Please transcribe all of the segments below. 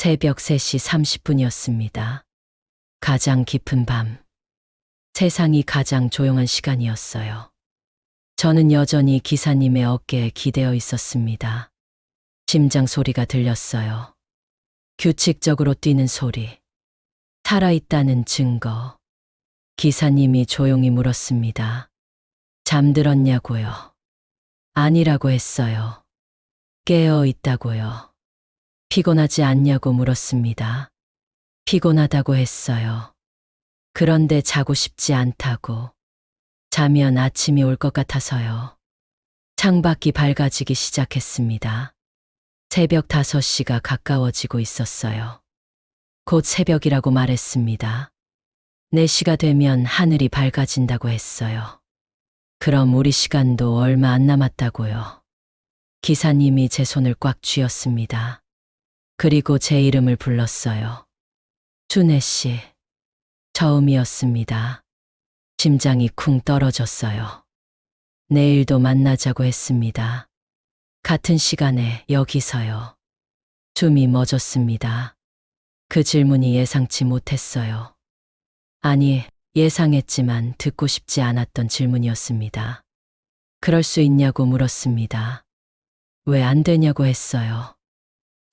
새벽 3시 30분이었습니다. 가장 깊은 밤. 세상이 가장 조용한 시간이었어요. 저는 여전히 기사님의 어깨에 기대어 있었습니다. 심장 소리가 들렸어요. 규칙적으로 뛰는 소리. 살아있다는 증거. 기사님이 조용히 물었습니다. 잠들었냐고요? 아니라고 했어요. 깨어 있다고요. 피곤하지 않냐고 물었습니다. 피곤하다고 했어요. 그런데 자고 싶지 않다고. 자면 아침이 올 것 같아서요. 창밖이 밝아지기 시작했습니다. 새벽 5시가 가까워지고 있었어요. 곧 새벽이라고 말했습니다. 4시가 되면 하늘이 밝아진다고 했어요. 그럼 우리 시간도 얼마 안 남았다고요. 기사님이 제 손을 꽉 쥐었습니다. 그리고 제 이름을 불렀어요. 준혜 씨. 처음이었습니다. 심장이 쿵 떨어졌어요. 내일도 만나자고 했습니다. 같은 시간에 여기서요. 숨이 멎었습니다. 그 질문이 예상치 못했어요. 아니, 예상했지만 듣고 싶지 않았던 질문이었습니다. 그럴 수 있냐고 물었습니다. 왜 안 되냐고 했어요.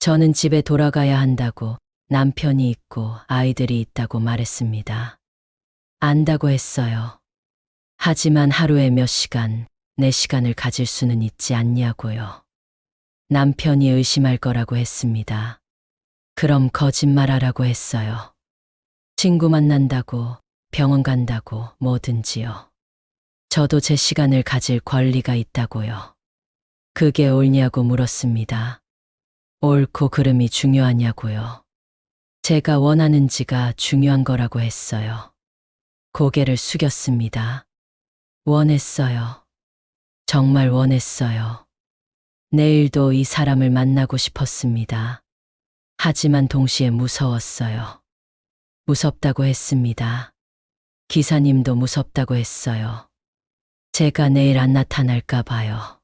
저는 집에 돌아가야 한다고 남편이 있고 아이들이 있다고 말했습니다. 안다고 했어요. 하지만 하루에 몇 시간, 내 시간을 가질 수는 있지 않냐고요. 남편이 의심할 거라고 했습니다. 그럼 거짓말하라고 했어요. 친구 만난다고, 병원 간다고, 뭐든지요. 저도 제 시간을 가질 권리가 있다고요. 그게 옳냐고 물었습니다. 옳고 그름이 중요하냐고요. 제가 원하는지가 중요한 거라고 했어요. 고개를 숙였습니다. 원했어요. 정말 원했어요. 내일도 이 사람을 만나고 싶었습니다. 하지만 동시에 무서웠어요. 무섭다고 했습니다. 기사님도 무섭다고 했어요. 제가 내일 안 나타날까 봐요.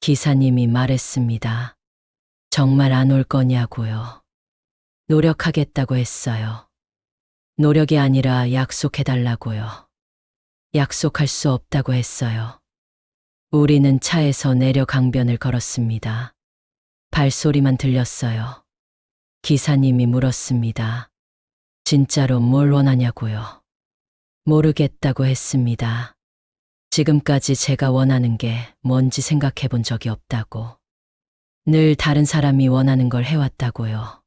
기사님이 말했습니다. 정말 안 올 거냐고요. 노력하겠다고 했어요. 노력이 아니라 약속해달라고요. 약속할 수 없다고 했어요. 우리는 차에서 내려 강변을 걸었습니다. 발소리만 들렸어요. 기사님이 물었습니다. 진짜로 뭘 원하냐고요. 모르겠다고 했습니다. 지금까지 제가 원하는 게 뭔지 생각해 본 적이 없다고. 늘 다른 사람이 원하는 걸 해왔다고요.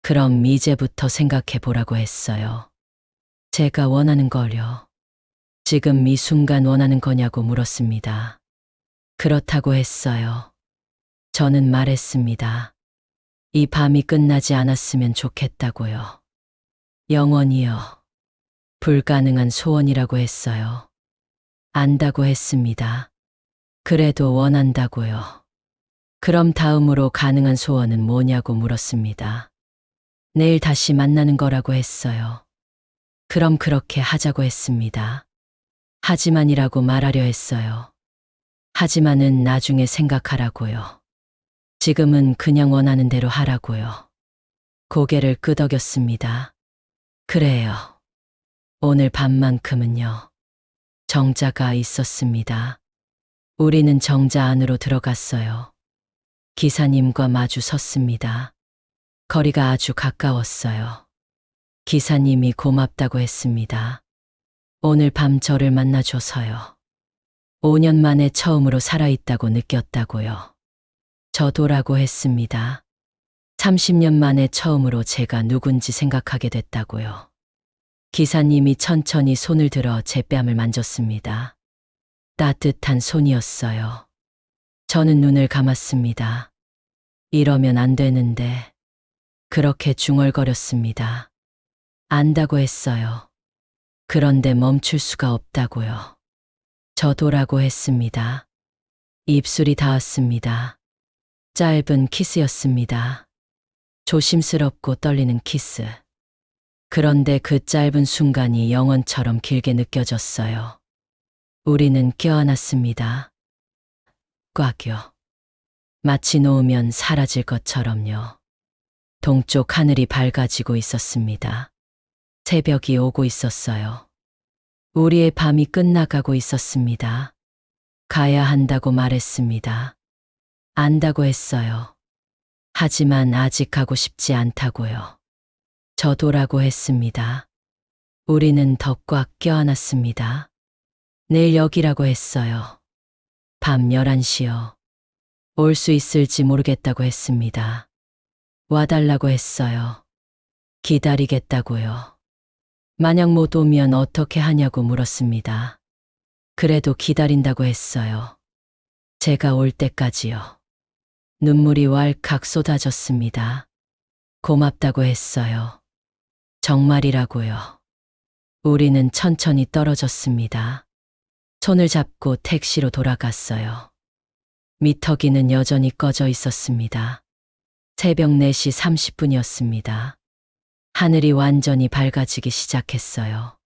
그럼 이제부터 생각해 보라고 했어요. 제가 원하는 걸요. 지금 이 순간 원하는 거냐고 물었습니다. 그렇다고 했어요. 저는 말했습니다. 이 밤이 끝나지 않았으면 좋겠다고요. 영원히요. 불가능한 소원이라고 했어요. 안다고 했습니다. 그래도 원한다고요. 그럼 다음으로 가능한 소원은 뭐냐고 물었습니다. 내일 다시 만나는 거라고 했어요. 그럼 그렇게 하자고 했습니다. 하지만이라고 말하려 했어요. 하지만은 나중에 생각하라고요. 지금은 그냥 원하는 대로 하라고요. 고개를 끄덕였습니다. 그래요. 오늘 밤만큼은요. 정자가 있었습니다. 우리는 정자 안으로 들어갔어요. 기사님과 마주 섰습니다. 거리가 아주 가까웠어요. 기사님이 고맙다고 했습니다. 오늘 밤 저를 만나줘서요. 5년 만에 처음으로 살아있다고 느꼈다고요. 저도라고 했습니다. 30년 만에 처음으로 제가 누군지 생각하게 됐다고요. 기사님이 천천히 손을 들어 제 뺨을 만졌습니다. 따뜻한 손이었어요. 저는 눈을 감았습니다. 이러면 안 되는데. 그렇게 중얼거렸습니다. 안다고 했어요. 그런데 멈출 수가 없다고요. 저도라고 했습니다. 입술이 닿았습니다. 짧은 키스였습니다. 조심스럽고 떨리는 키스. 그런데 그 짧은 순간이 영원처럼 길게 느껴졌어요. 우리는 껴안았습니다. 꽉요. 마치 놓으면 사라질 것처럼요. 동쪽 하늘이 밝아지고 있었습니다. 새벽이 오고 있었어요. 우리의 밤이 끝나가고 있었습니다. 가야 한다고 말했습니다. 안다고 했어요. 하지만 아직 가고 싶지 않다고요. 저도라고 했습니다. 우리는 더꽉 껴안았습니다. 내일 여기라고 했어요. 밤 11시요. 올 수 있을지 모르겠다고 했습니다. 와달라고 했어요. 기다리겠다고요. 만약 못 오면 어떻게 하냐고 물었습니다. 그래도 기다린다고 했어요. 제가 올 때까지요. 눈물이 왈칵 쏟아졌습니다. 고맙다고 했어요. 정말이라고요. 우리는 천천히 떨어졌습니다. 손을 잡고 택시로 돌아갔어요. 미터기는 여전히 꺼져 있었습니다. 새벽 4시 30분이었습니다. 하늘이 완전히 밝아지기 시작했어요.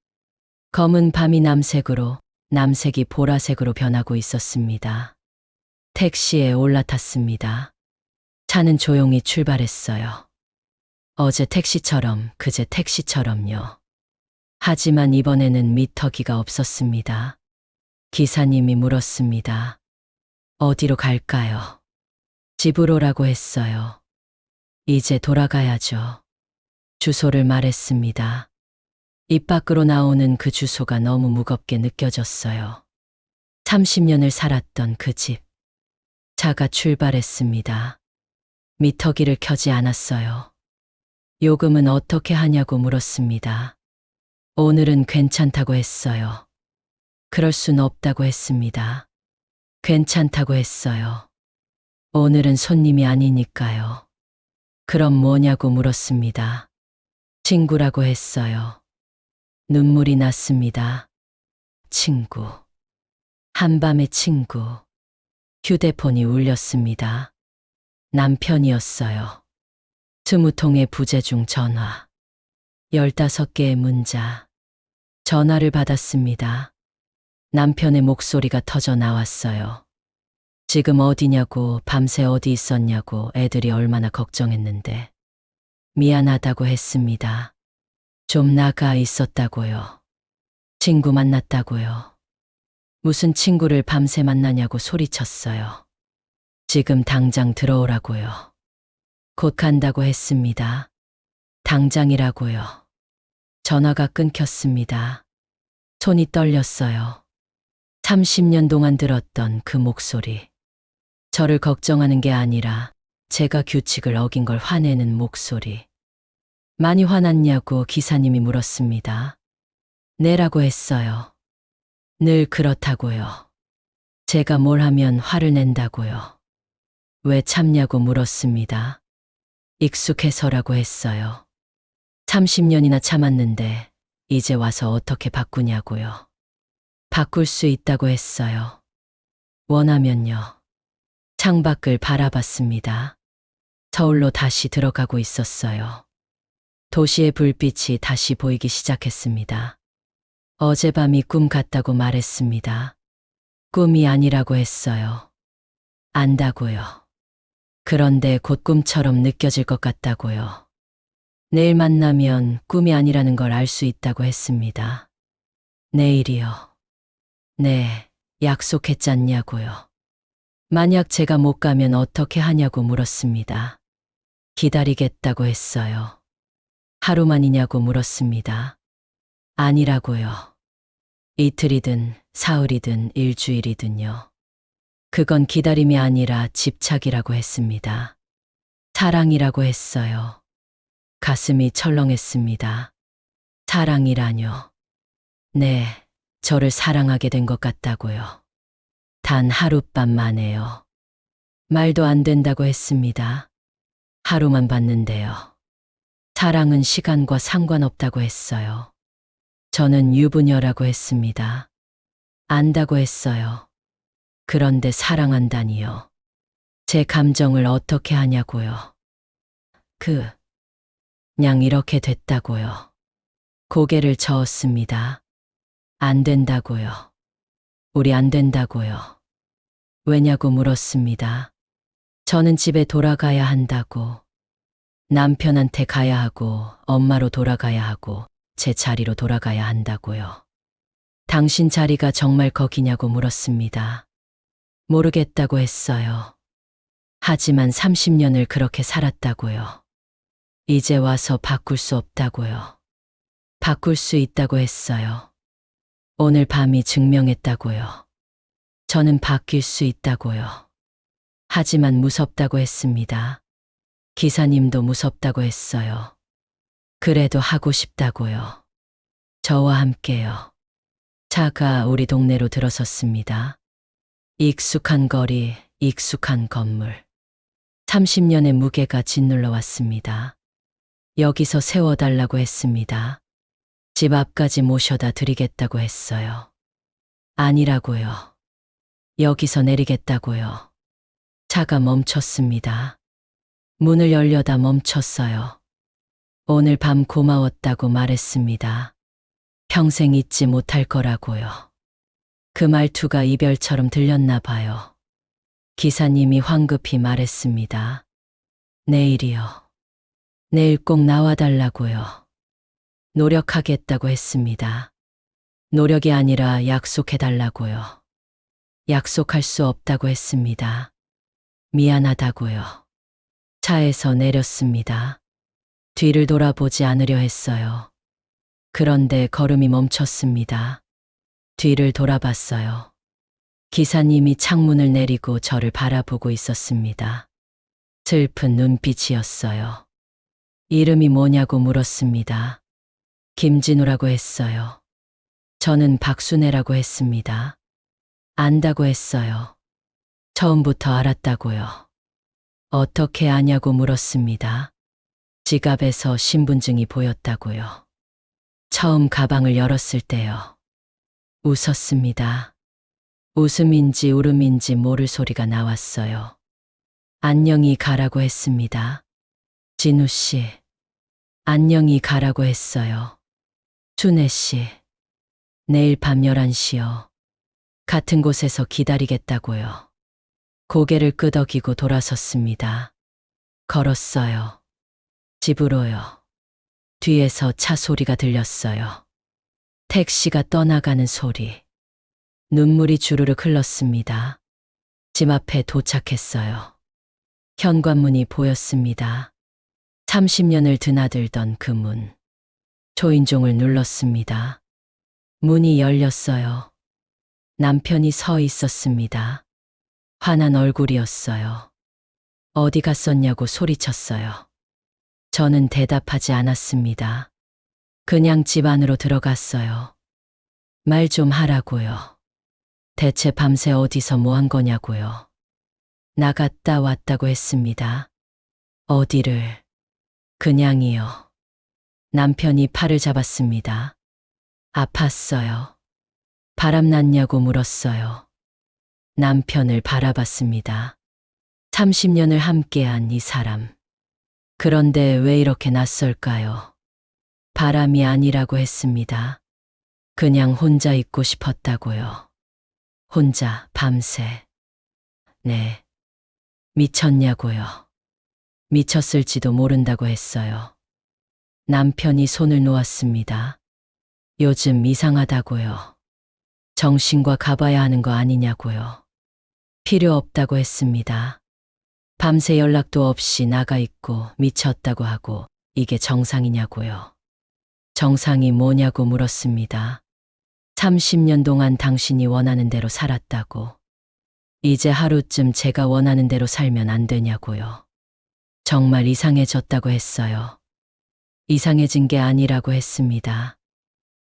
검은 밤이 남색으로, 남색이 보라색으로 변하고 있었습니다. 택시에 올라탔습니다. 차는 조용히 출발했어요. 어제 택시처럼, 그제 택시처럼요. 하지만 이번에는 미터기가 없었습니다. 기사님이 물었습니다. 어디로 갈까요? 집으로라고 했어요. 이제 돌아가야죠. 주소를 말했습니다. 입 밖으로 나오는 그 주소가 너무 무겁게 느껴졌어요. 30년을 살았던 그 집. 차가 출발했습니다. 미터기를 켜지 않았어요. 요금은 어떻게 하냐고 물었습니다. 오늘은 괜찮다고 했어요. 그럴 순 없다고 했습니다. 괜찮다고 했어요. 오늘은 손님이 아니니까요. 그럼 뭐냐고 물었습니다. 친구라고 했어요. 눈물이 났습니다. 친구. 한밤의 친구. 휴대폰이 울렸습니다. 남편이었어요. 스무 통의 부재중 전화. 열다섯 개의 문자. 전화를 받았습니다. 남편의 목소리가 터져 나왔어요. 지금 어디냐고, 밤새 어디 있었냐고 애들이 얼마나 걱정했는데. 미안하다고 했습니다. 좀 나가 있었다고요. 친구 만났다고요. 무슨 친구를 밤새 만나냐고 소리쳤어요. 지금 당장 들어오라고요. 곧 간다고 했습니다. 당장이라고요. 전화가 끊겼습니다. 손이 떨렸어요. 30년 동안 들었던 그 목소리. 저를 걱정하는 게 아니라 제가 규칙을 어긴 걸 화내는 목소리. 많이 화났냐고 기사님이 물었습니다. 내라고 했어요. 늘 그렇다고요. 제가 뭘 하면 화를 낸다고요. 왜 참냐고 물었습니다. 익숙해서라고 했어요. 30년이나 참았는데 이제 와서 어떻게 바꾸냐고요. 바꿀 수 있다고 했어요. 원하면요. 창밖을 바라봤습니다. 서울로 다시 들어가고 있었어요. 도시의 불빛이 다시 보이기 시작했습니다. 어젯밤이 꿈 같다고 말했습니다. 꿈이 아니라고 했어요. 안다고요. 그런데 곧 꿈처럼 느껴질 것 같다고요. 내일 만나면 꿈이 아니라는 걸 알 수 있다고 했습니다. 내일이요. 네, 약속했잖냐고요. 만약 제가 못 가면 어떻게 하냐고 물었습니다. 기다리겠다고 했어요. 하루만이냐고 물었습니다. 아니라고요. 이틀이든 사흘이든 일주일이든요. 그건 기다림이 아니라 집착이라고 했습니다. 사랑이라고 했어요. 가슴이 철렁했습니다. 사랑이라뇨. 네, 저를 사랑하게 된 것 같다고요. 단 하룻밤 만에요. 말도 안 된다고 했습니다. 하루만 봤는데요. 사랑은 시간과 상관없다고 했어요. 저는 유부녀라고 했습니다. 안다고 했어요. 그런데 사랑한다니요. 제 감정을 어떻게 하냐고요. 그, 냥 이렇게 됐다고요. 고개를 저었습니다. 안 된다고요. 우리 안 된다고요. 왜냐고 물었습니다. 저는 집에 돌아가야 한다고. 남편한테 가야 하고, 엄마로 돌아가야 하고, 제 자리로 돌아가야 한다고요. 당신 자리가 정말 거기냐고 물었습니다. 모르겠다고 했어요. 하지만 30년을 그렇게 살았다고요. 이제 와서 바꿀 수 없다고요. 바꿀 수 있다고 했어요. 오늘 밤이 증명했다고요. 저는 바뀔 수 있다고요. 하지만 무섭다고 했습니다. 기사님도 무섭다고 했어요. 그래도 하고 싶다고요. 저와 함께요. 차가 우리 동네로 들어섰습니다. 익숙한 거리, 익숙한 건물. 30년의 무게가 짓눌러 왔습니다. 여기서 세워달라고 했습니다. 집 앞까지 모셔다 드리겠다고 했어요. 아니라고요. 여기서 내리겠다고요. 차가 멈췄습니다. 문을 열려다 멈췄어요. 오늘 밤 고마웠다고 말했습니다. 평생 잊지 못할 거라고요. 그 말투가 이별처럼 들렸나 봐요. 기사님이 황급히 말했습니다. 내일이요. 내일 꼭 나와달라고요. 노력하겠다고 했습니다. 노력이 아니라 약속해달라고요. 약속할 수 없다고 했습니다. 미안하다고요. 차에서 내렸습니다. 뒤를 돌아보지 않으려 했어요. 그런데 걸음이 멈췄습니다. 뒤를 돌아봤어요. 기사님이 창문을 내리고 저를 바라보고 있었습니다. 슬픈 눈빛이었어요. 이름이 뭐냐고 물었습니다. 김진우라고 했어요. 저는 박순애라고 했습니다. 안다고 했어요. 처음부터 알았다고요. 어떻게 아냐고 물었습니다. 지갑에서 신분증이 보였다고요. 처음 가방을 열었을 때요. 웃었습니다. 웃음인지 울음인지 모를 소리가 나왔어요. 안녕히 가라고 했습니다. 진우 씨. 안녕히 가라고 했어요. 준혜 씨. 내일 밤 11시요. 같은 곳에서 기다리겠다고요. 고개를 끄덕이고 돌아섰습니다. 걸었어요. 집으로요. 뒤에서 차 소리가 들렸어요. 택시가 떠나가는 소리. 눈물이 주르륵 흘렀습니다. 집 앞에 도착했어요. 현관문이 보였습니다. 30년을 드나들던 그 문. 초인종을 눌렀습니다. 문이 열렸어요. 남편이 서 있었습니다. 화난 얼굴이었어요. 어디 갔었냐고 소리쳤어요. 저는 대답하지 않았습니다. 그냥 집 안으로 들어갔어요. 말 좀 하라고요. 대체 밤새 어디서 뭐 한 거냐고요. 나갔다 왔다고 했습니다. 어디를? 그냥이요. 남편이 팔을 잡았습니다. 아팠어요. 바람났냐고 물었어요. 남편을 바라봤습니다. 30년을 함께한 이 사람. 그런데 왜 이렇게 낯설까요? 바람이 아니라고 했습니다. 그냥 혼자 있고 싶었다고요. 혼자 밤새. 네. 미쳤냐고요. 미쳤을지도 모른다고 했어요. 남편이 손을 놓았습니다. 요즘 이상하다고요. 정신과 가봐야 하는 거 아니냐고요. 필요 없다고 했습니다. 밤새 연락도 없이 나가 있고 미쳤다고 하고 이게 정상이냐고요. 정상이 뭐냐고 물었습니다. 30년 동안 당신이 원하는 대로 살았다고. 이제 하루쯤 제가 원하는 대로 살면 안 되냐고요. 정말 이상해졌다고 했어요. 이상해진 게 아니라고 했습니다.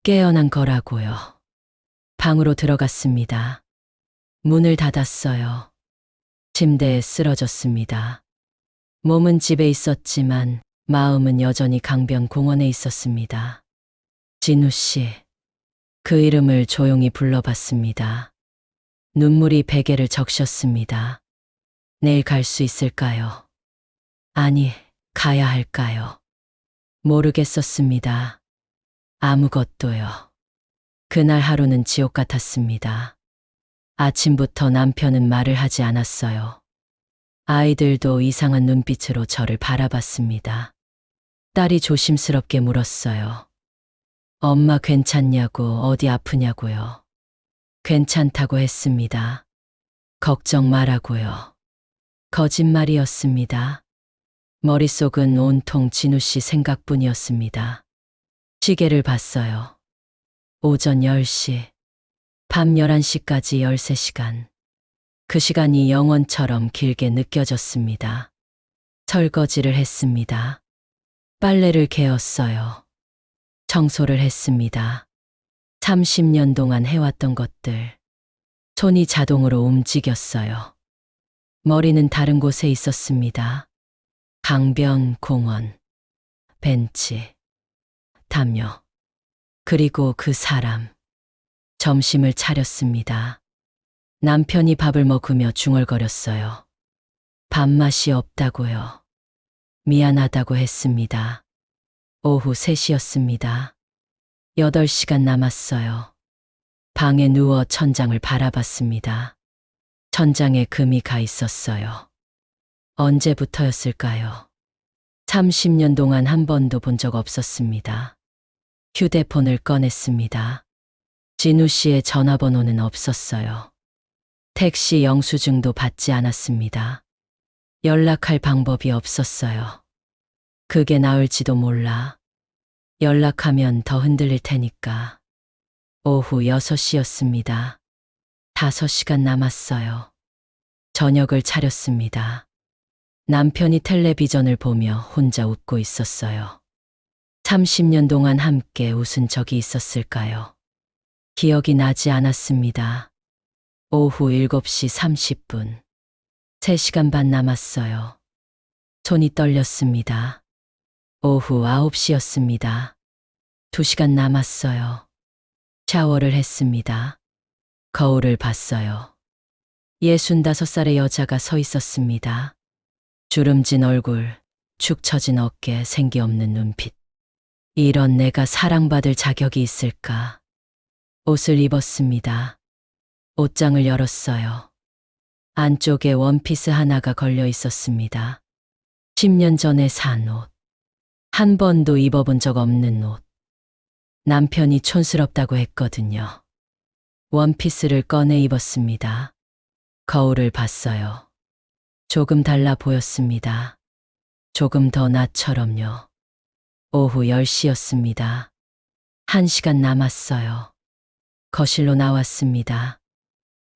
깨어난 거라고요. 방으로 들어갔습니다. 문을 닫았어요. 침대에 쓰러졌습니다. 몸은 집에 있었지만 마음은 여전히 강변 공원에 있었습니다. 진우 씨. 그 이름을 조용히 불러봤습니다. 눈물이 베개를 적셨습니다. 내일 갈 수 있을까요? 아니, 가야 할까요? 모르겠었습니다. 아무것도요. 그날 하루는 지옥 같았습니다. 아침부터 남편은 말을 하지 않았어요. 아이들도 이상한 눈빛으로 저를 바라봤습니다. 딸이 조심스럽게 물었어요. 엄마 괜찮냐고, 어디 아프냐고요. 괜찮다고 했습니다. 걱정 말라고요. 거짓말이었습니다. 머릿속은 온통 진우 씨 생각뿐이었습니다. 시계를 봤어요. 오전 10시, 밤 11시까지 13시간. 그 시간이 영원처럼 길게 느껴졌습니다. 설거지를 했습니다. 빨래를 개었어요. 청소를 했습니다. 30년 동안 해왔던 것들. 손이 자동으로 움직였어요. 머리는 다른 곳에 있었습니다. 강변, 공원, 벤치, 담요. 그리고 그 사람. 점심을 차렸습니다. 남편이 밥을 먹으며 중얼거렸어요. 밥맛이 없다고요. 미안하다고 했습니다. 오후 3시였습니다. 8시간 남았어요. 방에 누워 천장을 바라봤습니다. 천장에 금이 가 있었어요. 언제부터였을까요? 30년 동안 한 번도 본 적 없었습니다. 휴대폰을 꺼냈습니다. 진우 씨의 전화번호는 없었어요. 택시 영수증도 받지 않았습니다. 연락할 방법이 없었어요. 그게 나을지도 몰라. 연락하면 더 흔들릴 테니까. 오후 6시였습니다. 5시간 남았어요. 저녁을 차렸습니다. 남편이 텔레비전을 보며 혼자 웃고 있었어요. 30년 동안 함께 웃은 적이 있었을까요? 기억이 나지 않았습니다. 오후 7시 30분. 3시간 반 남았어요. 손이 떨렸습니다. 오후 9시였습니다. 2시간 남았어요. 샤워를 했습니다. 거울을 봤어요. 65살의 여자가 서 있었습니다. 주름진 얼굴, 축 처진 어깨, 생기 없는 눈빛. 이런 내가 사랑받을 자격이 있을까? 옷을 입었습니다. 옷장을 열었어요. 안쪽에 원피스 하나가 걸려 있었습니다. 10년 전에 산 옷. 한 번도 입어본 적 없는 옷. 남편이 촌스럽다고 했거든요. 원피스를 꺼내 입었습니다. 거울을 봤어요. 조금 달라 보였습니다. 조금 더 나처럼요. 오후 10시였습니다. 한 시간 남았어요. 거실로 나왔습니다.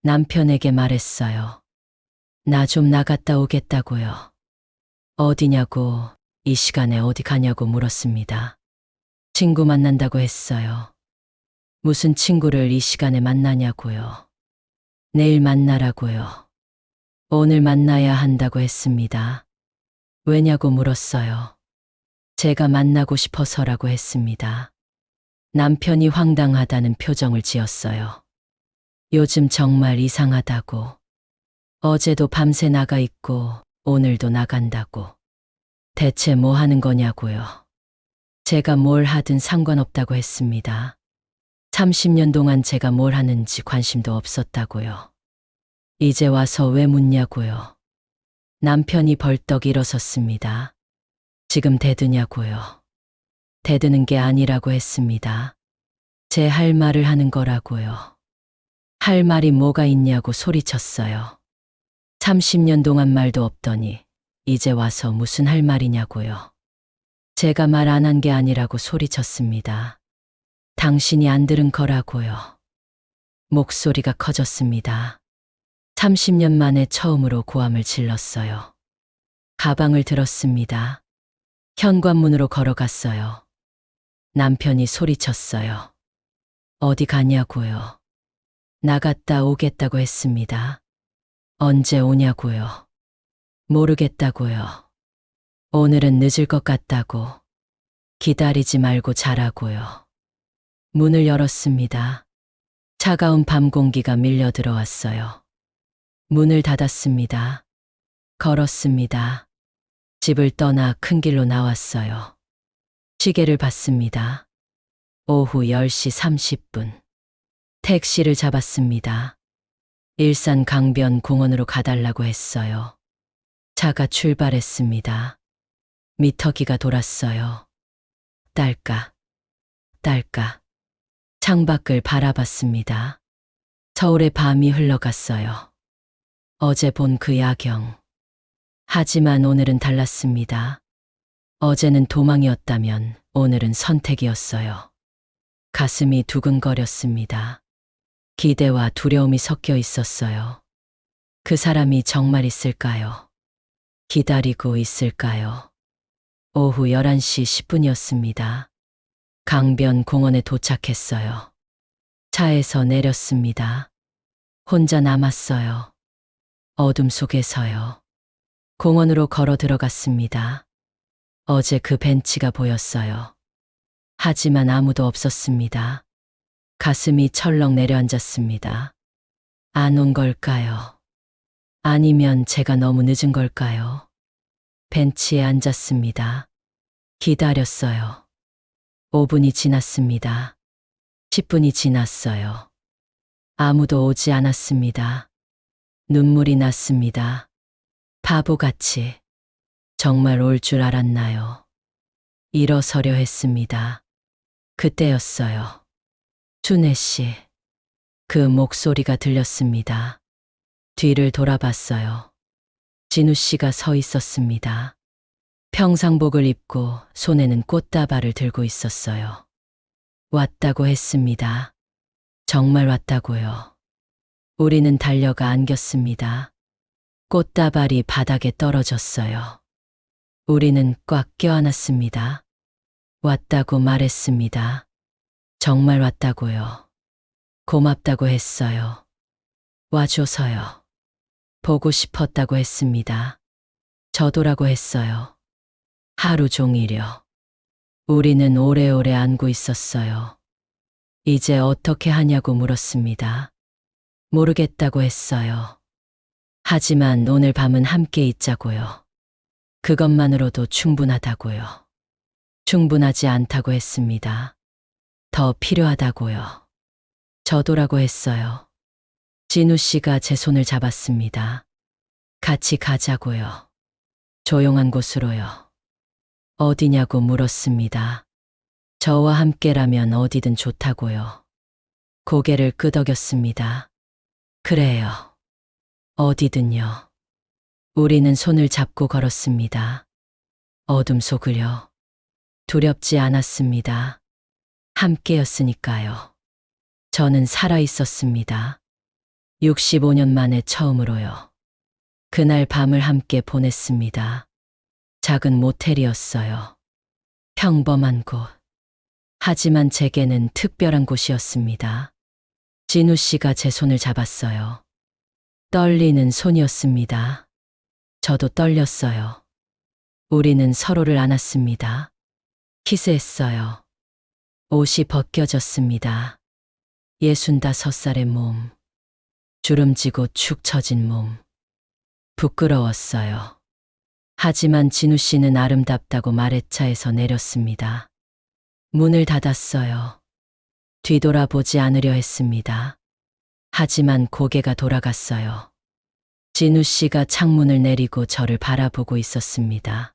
남편에게 말했어요. 나 좀 나갔다 오겠다고요. 어디냐고, 이 시간에 어디 가냐고 물었습니다. 친구 만난다고 했어요. 무슨 친구를 이 시간에 만나냐고요. 내일 만나라고요. 오늘 만나야 한다고 했습니다. 왜냐고 물었어요. 제가 만나고 싶어서라고 했습니다. 남편이 황당하다는 표정을 지었어요. 요즘 정말 이상하다고. 어제도 밤새 나가 있고 오늘도 나간다고. 대체 뭐 하는 거냐고요. 제가 뭘 하든 상관없다고 했습니다. 30년 동안 제가 뭘 하는지 관심도 없었다고요. 이제 와서 왜 묻냐고요. 남편이 벌떡 일어섰습니다. 지금 대드냐고요. 대드는 게 아니라고 했습니다. 제 할 말을 하는 거라고요. 할 말이 뭐가 있냐고 소리쳤어요. 30년 동안 말도 없더니 이제 와서 무슨 할 말이냐고요. 제가 말 안 한 게 아니라고 소리쳤습니다. 당신이 안 들은 거라고요. 목소리가 커졌습니다. 30년 만에 처음으로 고함을 질렀어요. 가방을 들었습니다. 현관문으로 걸어갔어요. 남편이 소리쳤어요. 어디 가냐고요. 나갔다 오겠다고 했습니다. 언제 오냐고요. 모르겠다고요. 오늘은 늦을 것 같다고. 기다리지 말고 자라고요. 문을 열었습니다. 차가운 밤 공기가 밀려 들어왔어요. 문을 닫았습니다. 걸었습니다. 집을 떠나 큰 길로 나왔어요. 시계를 봤습니다. 오후 10시 30분. 택시를 잡았습니다. 일산 강변 공원으로 가달라고 했어요. 차가 출발했습니다. 미터기가 돌았어요. 딸까, 딸까. 창밖을 바라봤습니다. 서울의 밤이 흘러갔어요. 어제 본 그 야경. 하지만 오늘은 달랐습니다. 어제는 도망이었다면 오늘은 선택이었어요. 가슴이 두근거렸습니다. 기대와 두려움이 섞여 있었어요. 그 사람이 정말 있을까요? 기다리고 있을까요? 오후 11시 10분이었습니다. 강변 공원에 도착했어요. 차에서 내렸습니다. 혼자 남았어요. 어둠 속에서요. 공원으로 걸어 들어갔습니다. 어제 그 벤치가 보였어요. 하지만 아무도 없었습니다. 가슴이 철렁 내려앉았습니다. 안 온 걸까요? 아니면 제가 너무 늦은 걸까요? 벤치에 앉았습니다. 기다렸어요. 5분이 지났습니다. 10분이 지났어요. 아무도 오지 않았습니다. 눈물이 났습니다. 바보같이. 정말 올 줄 알았나요? 일어서려 했습니다. 그때였어요. 준혜 씨. 그 목소리가 들렸습니다. 뒤를 돌아봤어요. 진우 씨가 서 있었습니다. 평상복을 입고 손에는 꽃다발을 들고 있었어요. 왔다고 했습니다. 정말 왔다고요. 우리는 달려가 안겼습니다. 꽃다발이 바닥에 떨어졌어요. 우리는 꽉 껴안았습니다. 왔다고 말했습니다. 정말 왔다고요. 고맙다고 했어요. 와줘서요. 보고 싶었다고 했습니다. 저도라고 했어요. 하루 종일요. 우리는 오래오래 안고 있었어요. 이제 어떻게 하냐고 물었습니다. 모르겠다고 했어요. 하지만 오늘 밤은 함께 있자고요. 그것만으로도 충분하다고요. 충분하지 않다고 했습니다. 더 필요하다고요. 저도라고 했어요. 진우 씨가 제 손을 잡았습니다. 같이 가자고요. 조용한 곳으로요. 어디냐고 물었습니다. 저와 함께라면 어디든 좋다고요. 고개를 끄덕였습니다. 그래요. 어디든요. 우리는 손을 잡고 걸었습니다. 어둠 속을요. 두렵지 않았습니다. 함께였으니까요. 저는 살아 있었습니다. 65년 만에 처음으로요. 그날 밤을 함께 보냈습니다. 작은 모텔이었어요. 평범한 곳. 하지만 제게는 특별한 곳이었습니다. 진우 씨가 제 손을 잡았어요. 떨리는 손이었습니다. 저도 떨렸어요. 우리는 서로를 안았습니다. 키스했어요. 옷이 벗겨졌습니다. 예순다섯 살의 몸. 주름지고 축 처진 몸. 부끄러웠어요. 하지만 진우 씨는 아름답다고 말해차에서 내렸습니다. 문을 닫았어요. 뒤돌아보지 않으려 했습니다. 하지만 고개가 돌아갔어요. 진우 씨가 창문을 내리고 저를 바라보고 있었습니다.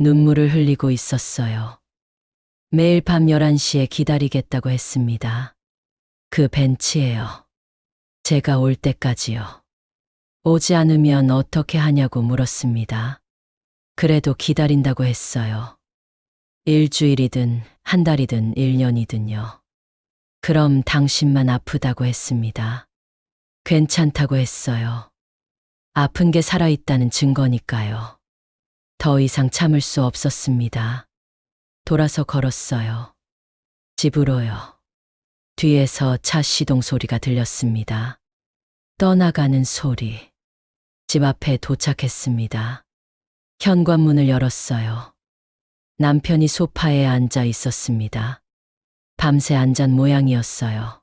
눈물을 흘리고 있었어요. 매일 밤 11시에 기다리겠다고 했습니다. 그 벤치에요. 제가 올 때까지요. 오지 않으면 어떻게 하냐고 물었습니다. 그래도 기다린다고 했어요. 일주일이든 한 달이든 1년이든요. 그럼 당신만 아프다고 했습니다. 괜찮다고 했어요. 아픈 게 살아있다는 증거니까요. 더 이상 참을 수 없었습니다. 돌아서 걸었어요. 집으로요. 뒤에서 차 시동 소리가 들렸습니다. 떠나가는 소리. 집 앞에 도착했습니다. 현관문을 열었어요. 남편이 소파에 앉아 있었습니다. 밤새 앉은 모양이었어요.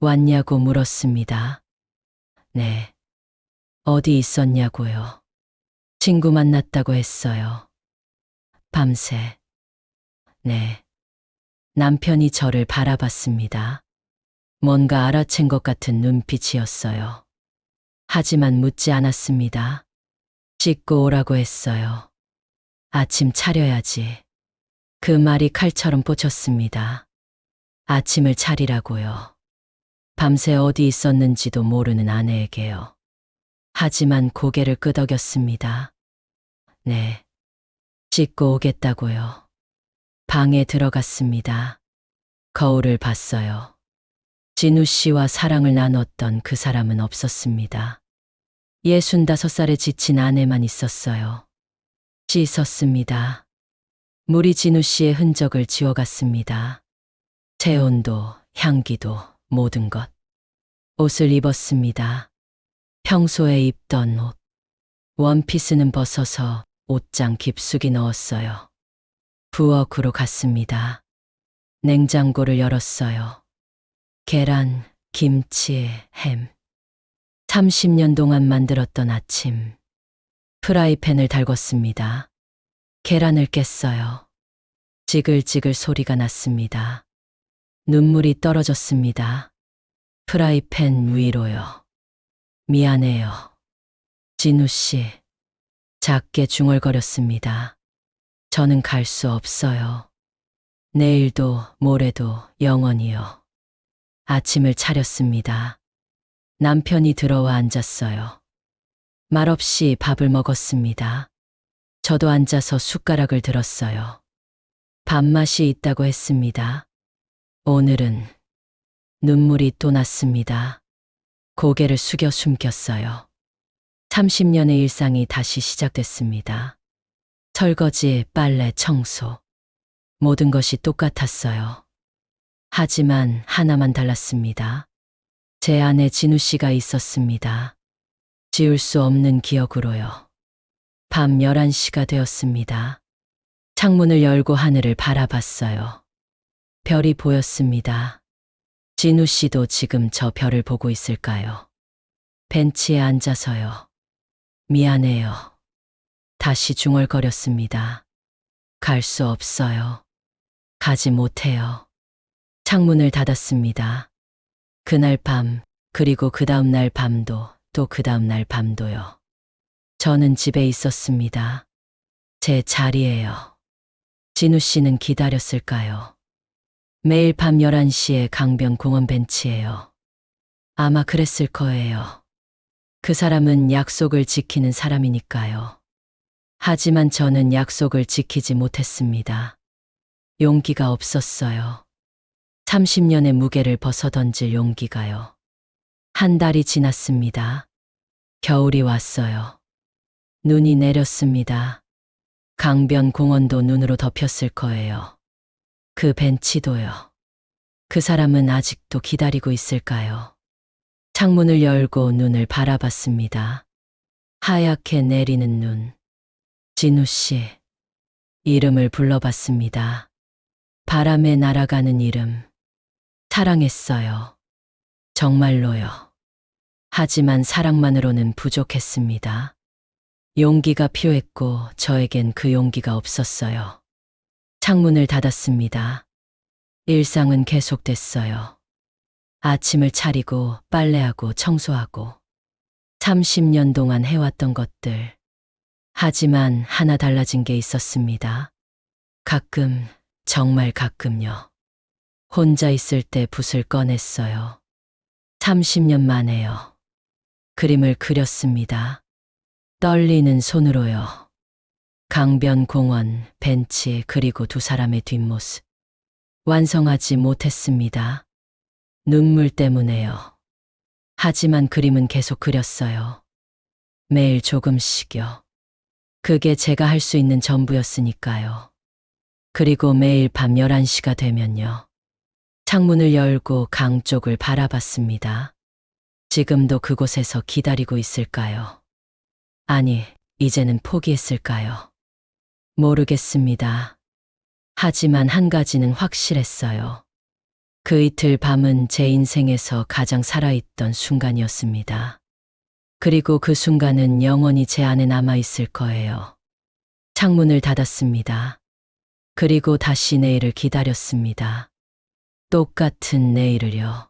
왔냐고 물었습니다. 네. 어디 있었냐고요. 친구 만났다고 했어요. 밤새. 네. 남편이 저를 바라봤습니다. 뭔가 알아챈 것 같은 눈빛이었어요. 하지만 묻지 않았습니다. 씻고 오라고 했어요. 아침 차려야지. 그 말이 칼처럼 꽂혔습니다. 아침을 차리라고요. 밤새 어디 있었는지도 모르는 아내에게요. 하지만 고개를 끄덕였습니다. 네. 씻고 오겠다고요. 방에 들어갔습니다. 거울을 봤어요. 진우 씨와 사랑을 나눴던 그 사람은 없었습니다. 예순다섯 살에 지친 아내만 있었어요. 씻었습니다. 물이 진우 씨의 흔적을 지워갔습니다. 체온도, 향기도, 모든 것. 옷을 입었습니다. 평소에 입던 옷. 원피스는 벗어서 옷장 깊숙이 넣었어요. 부엌으로 갔습니다. 냉장고를 열었어요. 계란, 김치, 햄. 30년 동안 만들었던 아침. 프라이팬을 달궜습니다. 계란을 깼어요. 지글지글 소리가 났습니다. 눈물이 떨어졌습니다. 프라이팬 위로요. 미안해요. 진우 씨. 작게 중얼거렸습니다. 저는 갈 수 없어요. 내일도 모레도 영원히요. 아침을 차렸습니다. 남편이 들어와 앉았어요. 말없이 밥을 먹었습니다. 저도 앉아서 숟가락을 들었어요. 밥맛이 있다고 했습니다. 오늘은 눈물이 또 났습니다. 고개를 숙여 숨겼어요. 30년의 일상이 다시 시작됐습니다. 설거지, 빨래, 청소. 모든 것이 똑같았어요. 하지만 하나만 달랐습니다. 제 안에 진우 씨가 있었습니다. 지울 수 없는 기억으로요. 밤 11시가 되었습니다. 창문을 열고 하늘을 바라봤어요. 별이 보였습니다. 진우 씨도 지금 저 별을 보고 있을까요? 벤치에 앉아서요. 미안해요. 다시 중얼거렸습니다. 갈 수 없어요. 가지 못해요. 창문을 닫았습니다. 그날 밤, 그리고 그 다음날 밤도, 또 그 다음날 밤도요. 저는 집에 있었습니다. 제 자리에요. 진우 씨는 기다렸을까요? 매일 밤 11시에 강변 공원 벤치에요. 아마 그랬을 거예요. 그 사람은 약속을 지키는 사람이니까요. 하지만 저는 약속을 지키지 못했습니다. 용기가 없었어요. 30년의 무게를 벗어던질 용기가요. 한 달이 지났습니다. 겨울이 왔어요. 눈이 내렸습니다. 강변 공원도 눈으로 덮였을 거예요. 그 벤치도요. 그 사람은 아직도 기다리고 있을까요? 창문을 열고 눈을 바라봤습니다. 하얗게 내리는 눈. 진우 씨. 이름을 불러봤습니다. 바람에 날아가는 이름. 사랑했어요. 정말로요. 하지만 사랑만으로는 부족했습니다. 용기가 필요했고 저에겐 그 용기가 없었어요. 창문을 닫았습니다. 일상은 계속됐어요. 아침을 차리고 빨래하고 청소하고 30년 동안 해왔던 것들. 하지만 하나 달라진 게 있었습니다. 가끔, 정말 가끔요. 혼자 있을 때 붓을 꺼냈어요. 30년 만에요. 그림을 그렸습니다. 떨리는 손으로요. 강변 공원, 벤치, 그리고 두 사람의 뒷모습. 완성하지 못했습니다. 눈물 때문에요. 하지만 그림은 계속 그렸어요. 매일 조금씩요. 그게 제가 할 수 있는 전부였으니까요. 그리고 매일 밤 11시가 되면요. 창문을 열고 강 쪽을 바라봤습니다. 지금도 그곳에서 기다리고 있을까요? 아니, 이제는 포기했을까요? 모르겠습니다. 하지만 한 가지는 확실했어요. 그 이틀 밤은 제 인생에서 가장 살아있던 순간이었습니다. 그리고 그 순간은 영원히 제 안에 남아있을 거예요. 창문을 닫았습니다. 그리고 다시 내일을 기다렸습니다. 똑같은 내일을요.